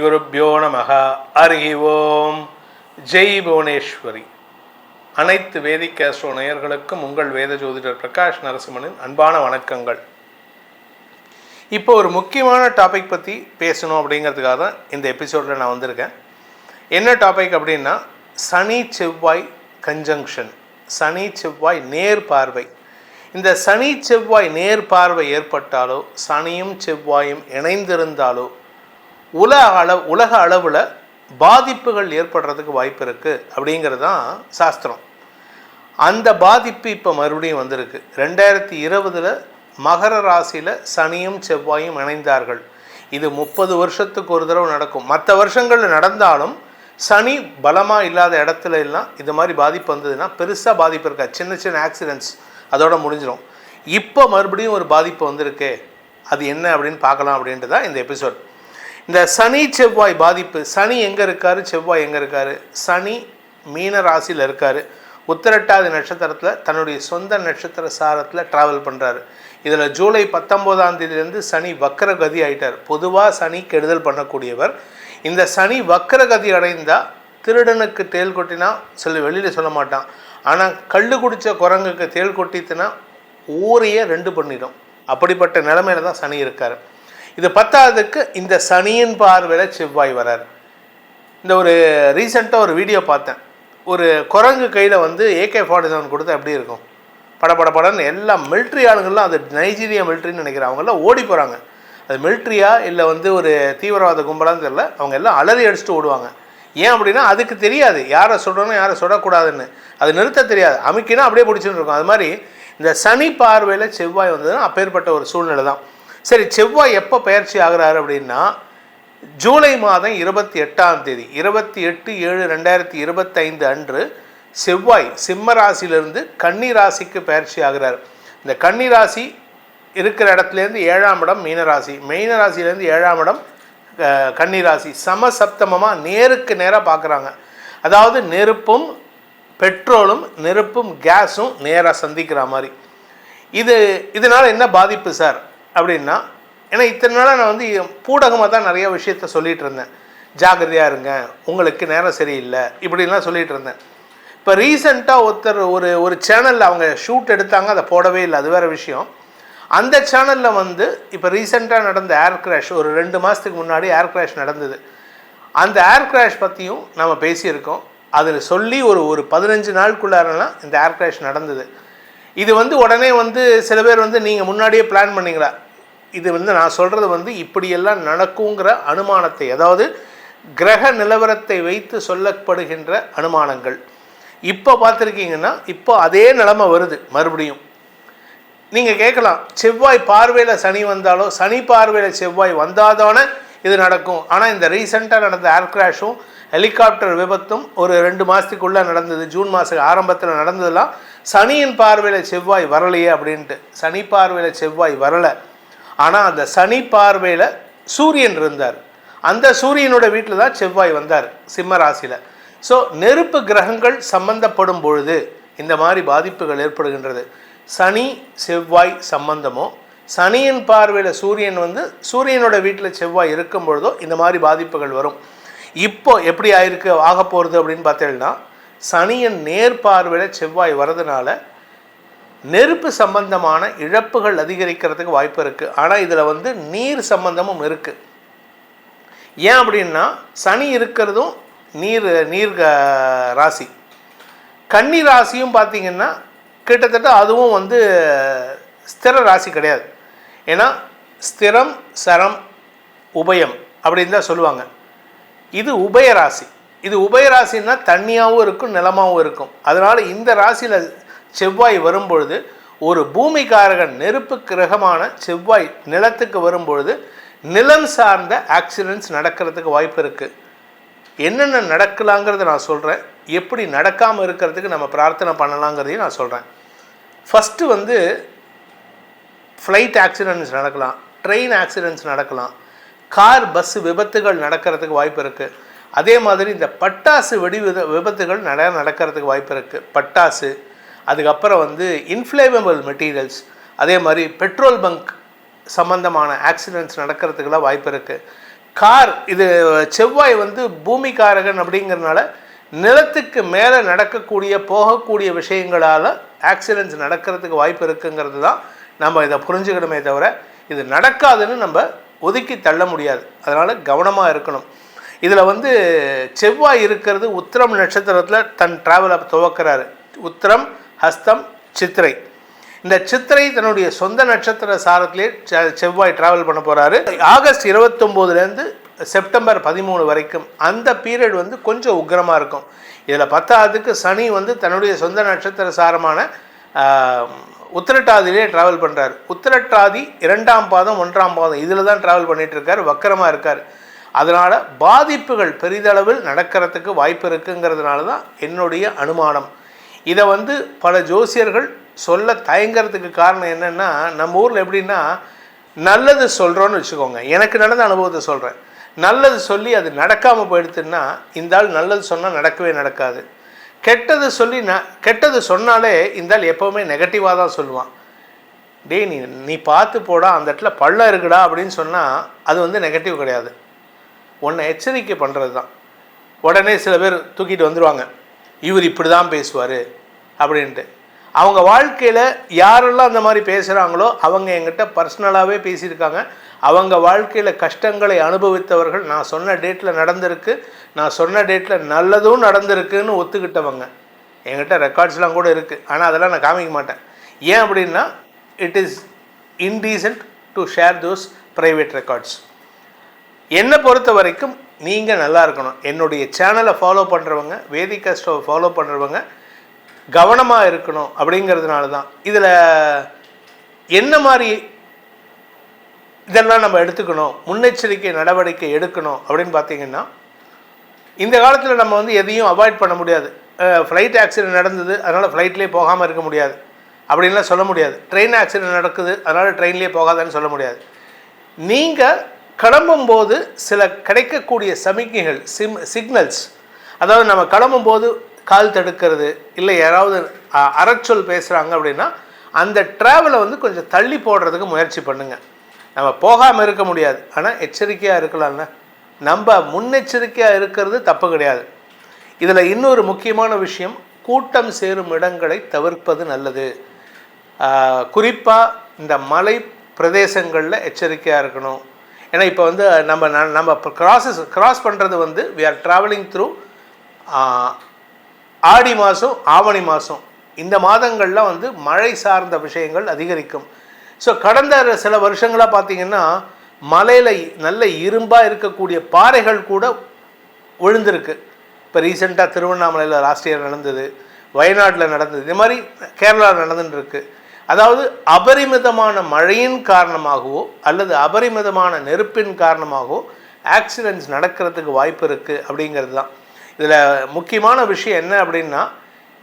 ஸ்ரீகுருப்போ நமக. ஹரி ஓம் ஜெய் புவனேஸ்வரி. அனைத்து வேதிக் ஆஸ்ட்ரோ நேயர்களுக்கும் உங்கள் வேத ஜோதிடர் பிரகாஷ் நரசிம்மனின் அன்பான வணக்கங்கள். இப்போ ஒரு முக்கியமான டாபிக் பற்றி பேசணும் அப்படிங்கிறதுக்காக தான் இந்த எபிசோடில் நான் வந்திருக்கேன். என்ன டாபிக் அப்படின்னா சனி செவ்வாய் கன்ஜங்ஷன் சனி செவ்வாய் நேர் பார்வை. இந்த சனி செவ்வாய் நேர் பார்வை ஏற்பட்டாலோ சனியும் செவ்வாயும் இணைந்திருந்தாலோ உலக அளவு உலக அளவில் பாதிப்புகள் ஏற்படுறதுக்கு வாய்ப்பு இருக்குது அப்படிங்கிறது தான் சாஸ்திரம். அந்த பாதிப்பு இப்போ மறுபடியும் வந்திருக்கு. ரெண்டாயிரத்தி இருபதில் மகர ராசியில் சனியும் செவ்வாயும் இணைந்தார்கள். இது முப்பது வருஷத்துக்கு ஒரு தடவை நடக்கும். மற்ற வருஷங்களில் நடந்தாலும் சனி பலமாக இல்லாத இடத்துல எல்லாம் இது மாதிரி பாதிப்பு வந்ததுன்னா பெருசாக பாதிப்பு இருக்கா? சின்ன சின்ன ஆக்சிடென்ட்ஸ் அதோட முடிஞ்சிடும் இப்போ மறுபடியும் ஒரு பாதிப்பு வந்திருக்கே. அது என்ன அப்படின்னு பார்க்கலாம் அப்படின்ட்டு தான் இந்த எபிசோட் இந்த சனி செவ்வாய் பாதிப்பு. சனி எங்கே இருக்காரு? செவ்வாய் எங்கே இருக்காரு? சனி மீன ராசியில் இருக்கார். உத்திரட்டாதி நட்சத்திரத்தில் தன்னுடைய சொந்த நட்சத்திர சாரத்தில் ட்ராவல் பண்ணுறாரு இதில் ஜூலை பத்தொம்போதாம் தேதியிலேருந்து சனி வக்கரகதி ஆயிட்டார். பொதுவாக சனி கெடுதல் பண்ணக்கூடியவர். இந்த சனி வக்கரகதி அடைந்தால் திருடனுக்கு தேல் கொட்டினா சொல்லி வெளியில் சொல்ல மாட்டான். ஆனால் கள்ளு குடித்த குரங்குக்கு தேல் கொட்டித்துனா ஊரையே ரெண்டு பண்ணிடும். அப்படிப்பட்ட நிலமையில தான் சனி இருக்கார். இது பத்தாவதுக்கு இந்த சனியின் பார்வையில் செவ்வாய் வரார். இந்த ஒரு ரீசெண்டாக ஒரு வீடியோ பார்த்தேன். ஒரு குரங்கு கையில் வந்து ஏகே ஃபார்ட்டி செவன் கொடுத்தா எப்படி இருக்கும்? பட பட படன்னு எல்லா மிலிட்ரி ஆளுங்கள்லாம் அது நைஜீரியா மிலிட்ரின்னு நினைக்கிறேன். அவங்கெல்லாம் ஓடி போகிறாங்க அது மிலிட்ரியா இல்லை வந்து ஒரு தீவிரவாத கும்பலான்னு தெரியல. அவங்க எல்லாம் அலறி அடிச்சுட்டு ஓடுவாங்க. ஏன் அப்படின்னா அதுக்கு தெரியாது. யாரை சுடணும் யாரை சுடக்கூடாதுன்னு அது நிறுத்த தெரியாது. அமைக்கினா அப்படியே பிடிச்சின்னு இருக்கும். அது மாதிரி இந்த சனி பார்வையில் செவ்வாய் வந்ததுன்னா அப்பேற்பட்ட ஒரு சூழ்நிலை தான் சரி செவ்வாய் எப்போ பயிற்சி ஆகுறாரு அப்படின்னா ஜூலை மாதம் இருபத்தி எட்டாம் தேதி இருபத்தி எட்டு ஏழு ரெண்டாயிரத்தி இருபத்தைந்து அன்று செவ்வாய் சிம்ம ராசியிலிருந்து கன்னி ராசிக்கு பயிற்சி ஆகிறார். இந்த கன்னி ராசி இருக்கிற இடத்துலேருந்து ஏழாம் இடம் மீனராசி மீன ராசியிலேருந்து ஏழாம் இடம் கன்னிராசி சம சப்தமமாக சமசப்தமமாக நேருக்கு நேராக பார்க்குறாங்க அதாவது நெருப்பும் பெட்ரோலும் நெருப்பும் கேஸும் நேராக சந்திக்கிற மாதிரி. இது இதனால் என்ன பாதிப்பு சார்? அப்படின்னா ஏன்னா இத்தனை நாளாக நான் வந்து பூடகமாக தான் நிறைய விஷயத்த சொல்லிகிட்டு இருந்தேன். ஜாகிரதையாக இருங்க. உங்களுக்கு நேரம் சரியில்லை. இப்படிலாம் சொல்லிகிட்டு இருந்தேன். இப்போ ரீசெண்டாக ஒருத்தர் ஒரு ஒரு சேனலில் அவங்க ஷூட் எடுத்தாங்க அதை போடவே இல்லை. அது வேறு விஷயம். அந்த சேனலில் வந்து இப்போ ரீசெண்டாக நடந்த ஏர் கிராஷ் ஒரு ரெண்டு மாதத்துக்கு முன்னாடி ஏர் கிராஷ் நடந்தது. அந்த ஏர் கிராஷ் பற்றியும் நம்ம பேசியிருக்கோம். அதில் சொல்லி ஒரு ஒரு பதினஞ்சு நாளுக்குள்ளாரெல்லாம் இந்த ஏர் கிராஷ் நடந்தது. இது வந்து உடனே வந்து சில பேர் வந்து நீங்கள் முன்னாடியே பிளான் பண்ணீங்களா? இது வந்து நான் சொல்கிறது வந்து இப்படியெல்லாம் நடக்குங்கிற அனுமானத்தை அதாவது கிரக நிலவரத்தை வைத்து சொல்லப்படுகின்ற அனுமானங்கள். இப்போ பார்த்துருக்கீங்கன்னா இப்போ அதே நிலமை வருது மறுபடியும். நீங்கள் கேட்கலாம் செவ்வாய் பார்வையில் சனி வந்தாலோ சனி பார்வையில் செவ்வாய் வந்தாதானே இது நடக்கும். ஆனால் இந்த ரீசெண்டாக நடந்த ஏர் கிராஷும் ஹெலிகாப்டர் விபத்தும் ஒரு ரெண்டு மாதத்துக்குள்ளே நடந்தது. ஜூன் மாதம் ஆரம்பத்தில் நடந்ததெல்லாம் சனியின் பார்வையில் செவ்வாய் வரலையே அப்படின்ட்டு. சனி பார்வையில் செவ்வாய் வரலை. ஆனால் அந்த சனி பார்வையில் சூரியன் இருந்தார். அந்த சூரியனோட வீட்டில் தான் செவ்வாய் வந்தார் சிம்ம ராசியில். ஸோ நெருப்பு கிரகங்கள் சம்பந்தப்படும் பொழுது இந்த மாதிரி பாதிப்புகள் ஏற்படுகின்றது. சனி செவ்வாய் சம்பந்தமோ சனியின் பார்வையில் சூரியன் வந்து சூரியனோட வீட்டில் செவ்வாய் இருக்கும் பொழுதோ இந்த மாதிரி பாதிப்புகள் வரும். இப்போ எப்படி ஆயிருக்கு ஆக போகிறது அப்படின்னு பார்த்தீங்கன்னா சனியின் நேர் பார்வையில் செவ்வாய் வரதுனால நெருப்பு சம்பந்தமான இழப்புகள் அதிகரிக்கிறதுக்கு வாய்ப்பு இருக்குது ஆனால் இதில் வந்து நீர் சம்பந்தமும் இருக்குது ஏன் அப்படின்னா சனி இருக்கிறதும் நீர் நீர் ராசி. கன்னி ராசியும் பார்த்தீங்கன்னா கிட்டத்தட்ட அதுவும் வந்து ஸ்திர ராசி கிடையாது. ஏன்னா ஸ்திரம் சரம் உபயம் அப்படின்னு தான் சொல்லுவாங்க. இது உபயராசி இது உபயராசின்னா தண்ணியாகவும் இருக்கும் நிலமாகவும் இருக்கும். அதனால் இந்த ராசியில் செவ்வாய் வரும்பொழுது ஒரு பூமிகாரகன் நெருப்பு கிரகமான செவ்வாய் நிலத்துக்கு வரும்பொழுது நிலம் சார்ந்த ஆக்சிடென்ட்ஸ் நடக்கிறதுக்கு வாய்ப்பு இருக்குது என்னென்ன நடக்கலாங்கிறத நான் சொல்கிறேன் எப்படி நடக்காமல் இருக்கிறதுக்கு நம்ம பிரார்த்தனை பண்ணலாங்கிறதையும் நான் சொல்கிறேன் ஃபஸ்ட்டு வந்து ஃப்ளைட் ஆக்சிடென்ட்ஸ் நடக்கலாம் ட்ரெயின் ஆக்சிடென்ட்ஸ் நடக்கலாம். கார் பஸ் விபத்துகள் நடக்கிறதுக்கு வாய்ப்பு இருக்குது அதே மாதிரி இந்த பட்டாசு வெடி வித விபத்துகள் நிறையா நடக்கிறதுக்கு வாய்ப்பு இருக்குது பட்டாசு அதுக்கப்புறம் வந்து இன்ஃப்ளேமபிள் மெட்டீரியல்ஸ் அதே மாதிரி பெட்ரோல் பங்க் சம்பந்தமான ஆக்சிடென்ட்ஸ் நடக்கிறதுக்கெல்லாம் வாய்ப்பு இருக்குது கார் இது செவ்வாய் வந்து பூமிகாரகன் அப்படிங்கிறதுனால நிலத்துக்கு மேலே நடக்கக்கூடிய போகக்கூடிய விஷயங்களால் ஆக்சிடென்ட்ஸ் நடக்கிறதுக்கு வாய்ப்பு இருக்குங்கிறது தான் நம்ம இதை புரிஞ்சுக்கணுமே தவிர இது நடக்காதுன்னு நம்ம ஒதுக்கி தள்ள முடியாது. அதனால் கவனமாக இருக்கணும். இதில் வந்து செவ்வாய் இருக்கிறது உத்திரம் நட்சத்திரத்தில் தன் டிராவலை துவக்கிறாரு. உத்திரம் ஹஸ்தம் சித்திரை. இந்த சித்திரை தன்னுடைய சொந்த நட்சத்திர சாரத்திலே செ- செவ்வாய் டிராவல் பண்ண போகிறாரு ஆகஸ்ட் இருபத்தொம்போதுலேருந்து செப்டம்பர் பதிமூணு வரைக்கும் அந்த பீரியட் வந்து கொஞ்சம் உக்கிரமாக இருக்கும். இதில் பத்தாவதுக்கு சனி வந்து தன்னுடைய சொந்த நட்சத்திர சாரமான உத்திரட்டாதிலே ட்ராவல் பண்ணுறார் உத்திரட்டாதி இரண்டாம் பாதம் ஒன்றாம் பாதம் இதில் தான் ட்ராவல் பண்ணிகிட்ருக்கார் வக்கரமாக இருக்கார். அதனால் பாதிப்புகள் பெரிதளவில் நடக்கிறதுக்கு வாய்ப்பு இருக்குங்கிறதுனால தான் என்னுடைய அனுமானம். இதை வந்து பல ஜோசியர்கள் சொல்ல தயங்குறதுக்கு காரணம் என்னென்னா நம்ம ஊரில் எப்படின்னா நல்லது சொல்கிறோன்னு வச்சுக்கோங்க. எனக்கு நடந்த அனுபவத்தை சொல்கிறேன் நல்லது சொல்லி அது நடக்காமல் போயிடுத்துன்னா இந்த ஆள் நல்லது சொன்னால் நடக்கவே நடக்காது. கெட்டது சொல்லி ந கெட்டது சொன்னாலே இருந்தால் எப்போவுமே நெகட்டிவாக தான் சொல்லுவான். டேய் நீ நீ பார்த்து போடா அந்த இடத்துல பள்ளம் இருக்குடா அப்படின்னு சொன்னால் அது வந்து நெகட்டிவ் கிடையாது. உன்னை எச்சரிக்கை பண்ணுறது தான். உடனே சில பேர் தூக்கிட்டு வந்துடுவாங்க இவர் இப்படி தான் பேசுவார் அப்படின்ட்டு. அவங்க வாழ்க்கையில் யாரெல்லாம் அந்த மாதிரி பேசுகிறாங்களோ அவங்க என்கிட்ட பர்சனலாகவே பேசியிருக்காங்க. அவங்க வாழ்க்கையில் கஷ்டங்களை அனுபவித்தவர்கள். நான் சொன்ன டேட்டில் நடந்திருக்கு. நான் சொன்ன டேட்டில் நல்லதும் நடந்திருக்குன்னு ஒத்துக்கிட்டவங்க. என்கிட்ட ரெக்கார்ட்ஸ்லாம் கூட இருக்குது ஆனால் அதெல்லாம் நான் காமிக்க மாட்டேன். ஏன் அப்படின்னா it is indecent to share those private records என்னை பொறுத்த வரைக்கும் நீங்கள் நல்லா இருக்கணும். என்னுடைய சேனலை ஃபாலோ பண்ணுறவங்க வேதிகா ஸ்டோவை ஃபாலோ பண்ணுறவங்க கவனமாக இருக்கணும் அப்படிங்கிறதுனால தான் இதில் என்ன மாதிரி இதெல்லாம் நம்ம எடுத்துக்கணும். முன்னெச்சரிக்கை நடவடிக்கை எடுக்கணும் அப்படின்னு பார்த்தீங்கன்னா இந்த காலத்தில் நம்ம வந்து எதையும் அவாய்ட் பண்ண முடியாது. ஃப்ளைட் ஆக்சிடென்ட் நடந்தது அதனால் ஃப்ளைட்லேயே போகாமல் இருக்க முடியாது. அப்படின்லாம் சொல்ல முடியாது. ட்ரெயின் ஆக்சிடென்ட் நடக்குது அதனால் ட்ரெயின்லேயே போகாதன்னு சொல்ல முடியாது. நீங்கள் கிளம்பும்போது சில கிடைக்கக்கூடிய சமிக்கைகள் சிம் சிக்னல்ஸ் அதாவது நம்ம கிளம்பும்போது கால் தடுக்கிறது இல்லை யாராவது அறச்சொல் பேசுகிறாங்க அப்படின்னா அந்த ட்ராவலை வந்து கொஞ்சம் தள்ளி போடுறதுக்கு முயற்சி பண்ணுங்கள் நம்ம போகாமல் இருக்க முடியாது. ஆனால் எச்சரிக்கையாக இருக்கலாம்ல. நம்ம முன்னெச்சரிக்கையாக இருக்கிறது தப்பு கிடையாது. இதில் இன்னொரு முக்கியமான விஷயம் கூட்டம் சேரும் இடங்களை தவிர்ப்பது நல்லது. குறிப்பாக இந்த மலை பிரதேசங்களில் எச்சரிக்கையாக இருக்கணும். ஏன்னா இப்போ வந்து நம்ம ந- நம்ம கிராஸஸ் கிராஸ் பண்ணுறது வந்து வி ஆர் ட்ராவலிங் த்ரூ ஆடி மாதம் ஆவணி மாதம் இந்த மாதங்களில் வந்து மழை சார்ந்த விஷயங்கள் அதிகரிக்கும். ஸோ கடந்த சில வருஷங்களாக பார்த்தீங்கன்னா மலையில் நல்ல இரும்பாக இருக்கக்கூடிய பாறைகள் கூட விழுந்திருக்கு இப்போ ரீசெண்டாக திருவண்ணாமலையில் லாஸ்ட் இயர் நடந்தது வயநாட்டில் நடந்தது இது மாதிரி கேரளாவில் நடந்துட்டுருக்கு. அதாவது அபரிமிதமான மழையின் காரணமாகவோ அல்லது அபரிமிதமான நெருப்பின் காரணமாகவோ ஆக்சிடென்ட்ஸ் நடக்கிறதுக்கு வாய்ப்பு இருக்குது அப்படிங்கிறது தான். இதில் முக்கியமான விஷயம் என்ன அப்படின்னா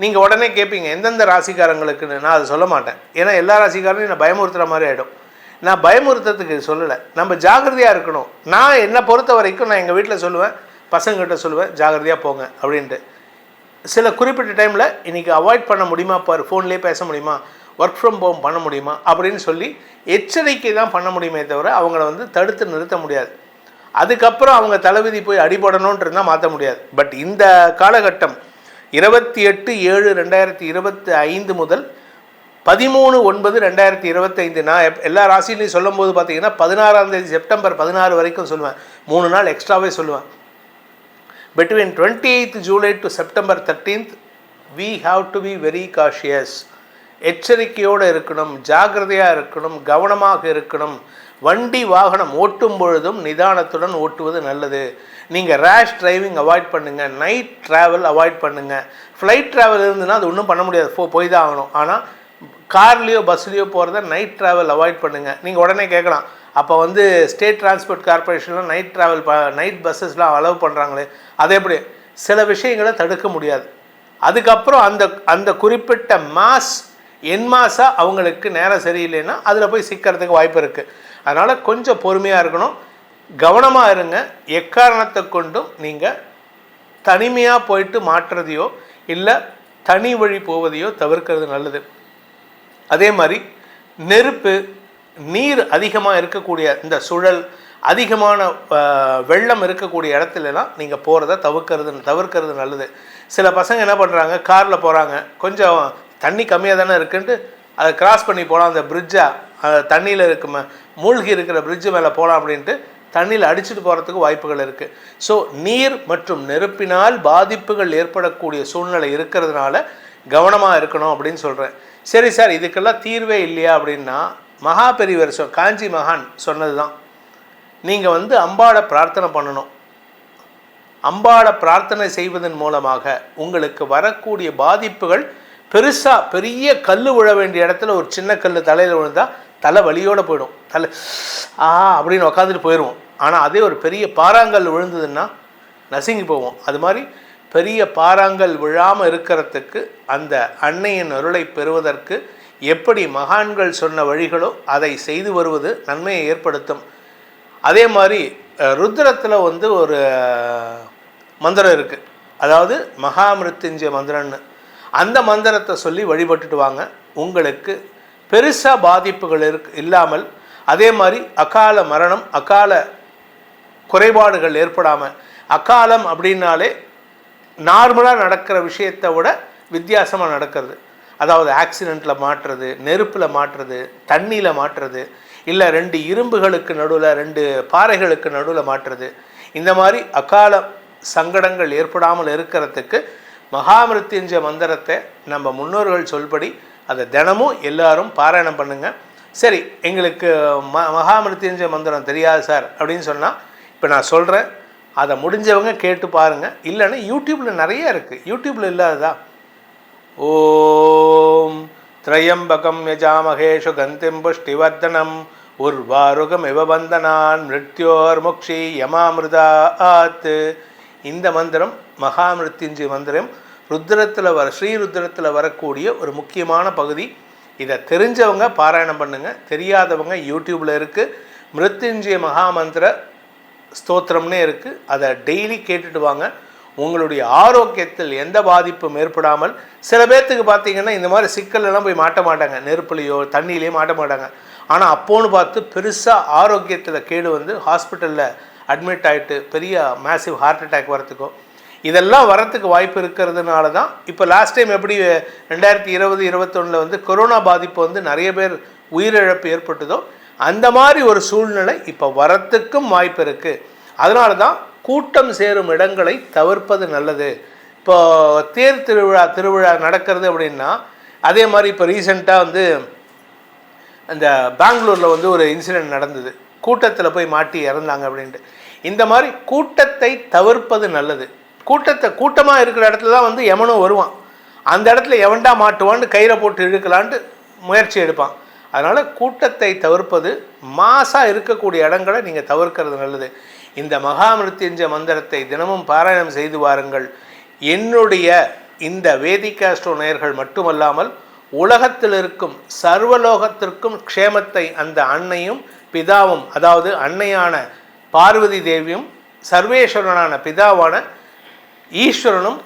நீங்கள் உடனே கேட்பீங்க எந்தெந்த ராசிக்காரங்களுக்குன்னு? நான் அதை சொல்ல மாட்டேன். ஏன்னா எல்லா ராசிக்காரனையும் நான் பயமுறுத்துகிற மாதிரி ஆகிடும் நான் பயமுறுத்துறதுக்கு சொல்லலை. நம்ம ஜாகிரதையாக இருக்கணும். நான் என்னை பொறுத்த வரைக்கும் நான் எங்கள் வீட்டில் சொல்லுவேன் பசங்கள்கிட்ட சொல்லுவேன் ஜாகிரதையாக போங்க அப்படின்ட்டு. சில குறிப்பிட்ட டைமில் இன்றைக்கி அவாய்ட் பண்ண முடியுமா? பாரு ஃபோன்லேயே பேச முடியுமா? ஒர்க் ஃப்ரம் ஹோம் பண்ண முடியுமா? அப்படின்னு சொல்லி எச்சரிக்கை தான் பண்ண முடியுமே தவிர அவங்கள வந்து தடுத்து நிறுத்த முடியாது. அதுக்கப்புறம் அவங்க தலைவிதி போய் அடிபடணுன்ட்டு இருந்தால் மாற்ற முடியாது. பட் இந்த காலகட்டம் இருபத்தி எட்டு ஏழு ரெண்டாயிரத்தி இருபத்தி ஐந்து முதல் பதிமூணு ஒன்பது ரெண்டாயிரத்தி இருபத்தைந்து நான் எல்லா ராசிலையும் சொல்லும்போது பார்த்தீங்கன்னா பதினாறாம் தேதி செப்டம்பர் பதினாறு வரைக்கும் சொல்லுவேன். மூணு நாள் எக்ஸ்ட்ராவே சொல்லுவேன். Between twenty eighth July to September thirteenth we have to be very cautious எச்சரிக்கையோடு இருக்கணும் ஜாக்கிரதையாக இருக்கணும் கவனமாக இருக்கணும். வண்டி வாகனம் ஓட்டும் பொழுதும் நிதானத்துடன் ஓட்டுவது நல்லது. நீங்கள் ரேஷ் டிரைவிங் அவாய்ட் பண்ணுங்கள் நைட் ட்ராவல் அவாய்ட் பண்ணுங்கள் ஃப்ளைட் ட்ராவல் இருந்ததுன்னா அது ஒன்றும் பண்ண முடியாது. போ போய் தான் ஆகணும். ஆனால் கார்லேயோ பஸ்லேயோ போகிறத நைட் ட்ராவல் அவாய்ட் பண்ணுங்கள் நீங்கள் உடனே கேட்கலாம். அப்போ வந்து ஸ்டேட் டிரான்ஸ்போர்ட் கார்ப்பரேஷனில் நைட் ட்ராவல் ப நைட் பஸ்ஸஸ்லாம் அலோவ் பண்ணுறாங்களே அது எப்படி? சில விஷயங்களை தடுக்க முடியாது. அதுக்கப்புறம் அந்த அந்த குறிப்பிட்ட மாஸ் என் மாசாக அவங்களுக்கு நேரம் சரியில்லைன்னா அதில் போய் சிக்கிறதுக்கு வாய்ப்பு இருக்குது அதனால் கொஞ்சம் பொறுமையாக இருக்கணும். கவனமாக இருங்க. எக்காரணத்தை கொண்டும் நீங்கள் தனிமையாக போயிட்டு மாற்றுறதையோ இல்லை தனி வழி போவதையோ தவிர்க்கிறது நல்லது. அதே மாதிரி நெருப்பு நீர் அதிகமாக இருக்கக்கூடிய இந்த சுழல் அதிகமான வெள்ளம் இருக்கக்கூடிய இடத்துலலாம் நீங்கள் போகிறத தவிர்க்கிறது தவிர்க்கிறது நல்லது. சில பசங்க என்ன பண்ணுறாங்க காரில் போகிறாங்க கொஞ்சம் தண்ணி கம்மியாக தானே இருக்குன்ட்டு அதை கிராஸ் பண்ணி போகலாம் அந்த பிரிட்ஜை தண்ணியில் இருக்க மூழ்கி இருக்கிற பிரிட்ஜு மேலே போகலாம் அப்படின்ட்டு தண்ணியில் அடிச்சுட்டு போகிறதுக்கு வாய்ப்புகள் இருக்குது ஸோ நீர் மற்றும் நெருப்பினால் பாதிப்புகள் ஏற்படக்கூடிய சூழ்நிலை இருக்கிறதுனால கவனமாக இருக்கணும் அப்படின்னு சொல்கிறேன் சரி சார் இதுக்கெல்லாம் தீர்வே இல்லையா அப்படின்னா மகா பெரியவர் சொ காஞ்சி மகான் சொன்னது தான் நீங்கள் வந்து அம்பாட பிரார்த்தனை பண்ணணும். அம்பாட பிரார்த்தனை செய்வதன் மூலமாக உங்களுக்கு வரக்கூடிய பாதிப்புகள் பெருசாக பெரிய கல் விழ வேண்டிய இடத்துல ஒரு சின்ன கல் தலையில் விழுந்தால் தலை வலியோடு போயிடும். தலை ஆ அப்படின்னு உக்காந்துட்டு போயிடுவோம் ஆனால் அதே ஒரு பெரிய பாறாங்கல் விழுந்ததுன்னா நசுங்கி போவோம். அது மாதிரி பெரிய பாறாங்கல் விழாமல் இருக்கிறதுக்கு அந்த அன்னையின் அருளை பெறுவதற்கு எப்படி மகான்கள் சொன்ன வழிகளோ அதை செய்து வருவது நன்மையை ஏற்படுத்தும். அதே மாதிரி ருத்ரத்தில் வந்து ஒரு மந்திரம் இருக்குது அதாவது மகாமிருத்துஞ்சய மந்திரம்னு அந்த மந்திரத்தை சொல்லி வழிபட்டுட்டு வாங்க. உங்களுக்கு பெருசாக பாதிப்புகள் இருக்கு இல்லாமல் அதே மாதிரி அகால மரணம் அகால குறைபாடுகள் ஏற்படாமல் அகாலம் அப்படின்னாலே நார்மலாக நடக்கிற விஷயத்தை விட வித்தியாசமாக நடக்கிறது. அதாவது ஆக்சிடெண்ட்டில் மாட்டுறது நெருப்பில் மாட்டுறது தண்ணியில் மாட்டுறது இல்லை ரெண்டு இரும்புகளுக்கு நடுவில் ரெண்டு பாறைகளுக்கு நடுவில் மாட்டுறது. இந்த மாதிரி அகால சங்கடங்கள் ஏற்படாமல் இருக்கிறதுக்கு மகாமிருத்யுஞ்சய மந்திரத்தை நம்ம முன்னோர்கள் சொல்படி அதை தினமும் எல்லாரும் பாராயணம் பண்ணுங்கள் சரி எங்களுக்கு ம மகாமிருத்யுஞ்சய மந்திரம் தெரியாது சார் அப்படின்னு சொன்னால் இப்போ நான் சொல்கிறேன் அதை முடிஞ்சவங்க கேட்டு பாருங்கள் இல்லைன்னா யூடியூப்பில் நிறைய இருக்குது யூடியூப்பில் இல்லாததா? ஓம் திரையம்பகம் யஜாமகேஷு கந்திம் புஷ்டிவர்தனம் உர்வாருகம் இவ வந்தனான் மிருத்யோர் முக்ஷி ஆத்து இந்த மந்திரம் மகாமிருத்யுஞ்சய மந்திரம் ருத்ரத்தில் வர ஸ்ரீருத்ரத்தில் வரக்கூடிய ஒரு முக்கியமான பகுதி. இதை தெரிஞ்சவங்க பாராயணம் பண்ணுங்கள் தெரியாதவங்க யூடியூப்பில் இருக்குது மிருத்யுஞ்சய மகாமந்திர ஸ்தோத்திரம்னே இருக்குது அதை டெய்லி கேட்டுட்டு வாங்க. உங்களுடைய ஆரோக்கியத்தில் எந்த பாதிப்பும் ஏற்படாமல் சில பேர்த்துக்கு பார்த்தீங்கன்னா இந்த மாதிரி சிக்கலெல்லாம் போய் மாட்ட மாட்டாங்க. நெருப்புலையோ தண்ணியிலையோ மாட்ட மாட்டாங்க. ஆனால் அப்போன்னு பார்த்து பெருசாக ஆரோக்கியத்தில் கேடு வந்து ஹாஸ்பிட்டலில் அட்மிட் ஆகிட்டு பெரிய மேசிவ் ஹார்ட் அட்டாக் வரத்துக்கோ இதெல்லாம் வரத்துக்கு வாய்ப்பு இருக்கிறதுனால தான் இப்போ லாஸ்ட் டைம் எப்படி ரெண்டாயிரத்தி இருபது இருபத்தொன்னில் வந்து கொரோனா பாதிப்பு வந்து நிறைய பேர் உயிரிழப்பு ஏற்பட்டதோ அந்த மாதிரி ஒரு சூழ்நிலை இப்போ வரத்துக்கும் வாய்ப்பு இருக்குது அதனால தான் கூட்டம் சேரும் இடங்களை தவிர்ப்பது நல்லது. இப்போ தேர் திருவிழா திருவிழா நடக்கிறது அப்படின்னா அதே மாதிரி இப்போ ரீசெண்டாக வந்து அந்த பெங்களூரில் வந்து ஒரு இன்சிடெண்ட் நடந்தது. கூட்டத்தில் போய் மாட்டி இறந்தாங்க அப்படின்ட்டு. இந்த மாதிரி கூட்டத்தை தவிர்ப்பது நல்லது. கூட்டத்தை கூட்டமாக இருக்கிற இடத்துல தான் வந்து எவனும் வருவான். அந்த இடத்துல எவன்டா மாட்டுவான்னு கயிறை போட்டு இழுக்கலான்ட்டு முயற்சி எடுப்பான். அதனால் கூட்டத்தை தவிர்ப்பது மாசாக இருக்கக்கூடிய இடங்களை நீங்கள் தவிர்க்கிறது நல்லது. இந்த மகாமிருத்யுஞ்ச மந்திரத்தை தினமும் பாராயணம் செய்து வாருங்கள். என்னுடைய இந்த வேதிகாஸ்ட்ரோ நேயர்கள் மட்டுமல்லாமல் உலகத்தில் இருக்கும் சர்வலோகத்திற்கும் க்ஷேமத்தை அந்த அன்னையும் பிதாவும் அதாவது அன்னையான பார்வதி தேவியும் சர்வேஸ்வரனான பிதாவான ஈஸ்வரனும்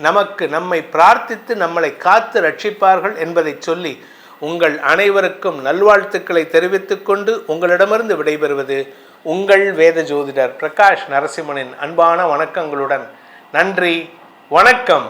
நமக்கு நம்மை பிரார்த்தித்து நம்மளை காத்து ரட்சிப்பார்கள் என்பதை சொல்லி உங்கள் அனைவருக்கும் நல்வாழ்த்துக்களை தெரிவித்துக் கொண்டு உங்களிடமிருந்து விடைபெறுவது உங்கள் வேத ஜோதிடர் பிரகாஷ் நரசிம்மனின் அன்பான வணக்கங்களுடன். நன்றி வணக்கம்.